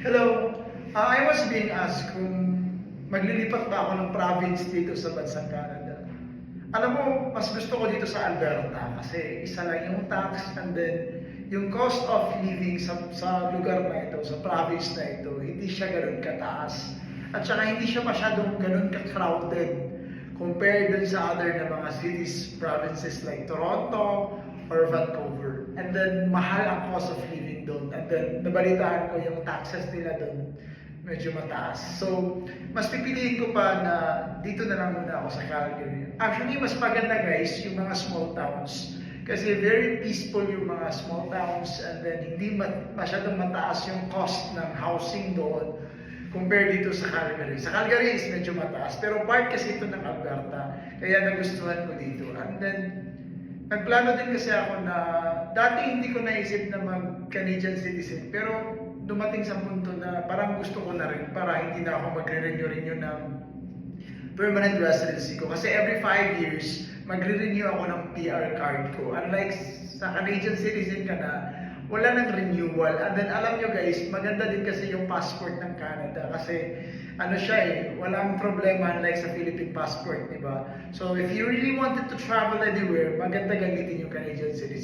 Hello. Uh, I was being asked kung maglilipat ba ako ng province dito sa bansang Canada. Alam mo, mas gusto ko dito sa Alberta kasi isa lang yung tax and then yung cost of living sa, sa lugar na ito, sa province na ito, hindi siya ganun kataas. At saka hindi siya masyadong ganun ka-crowded compared dun sa other na mga cities, provinces like Toronto or Vancouver. And then, mahal ang cost of living doon. Nabalitaan ko yung taxes nila doon medyo mataas. So, mas pipiliin ko pa na dito na lang muna ako sa Calgary. Actually, mas maganda guys, yung mga small towns. Kasi very peaceful yung mga small towns and then hindi ma- masyadong mataas yung cost ng housing doon compare dito sa Calgary. Sa Calgary is medyo mataas, pero part kasi ito ng Alberta, kaya nagustuhan ko dito. And then, nagplano din kasi ako na, dati hindi ko naisip na mag-Canadian citizen, pero dumating sa punto na parang gusto ko na rin para hindi na ako magre-renew-renew ng permanent residency ko. Kasi every five years, magre-renew ako ng PR card ko. Unlike sa Canadian citizen ka na, wala nang renewal. And then alam nyo guys, maganda din kasi yung passport ng Canada kasi ano siya eh, walang problema unlike sa Philippine passport, di ba? So if you really wanted to travel anywhere, maganda gamitin yung Canadian citizen.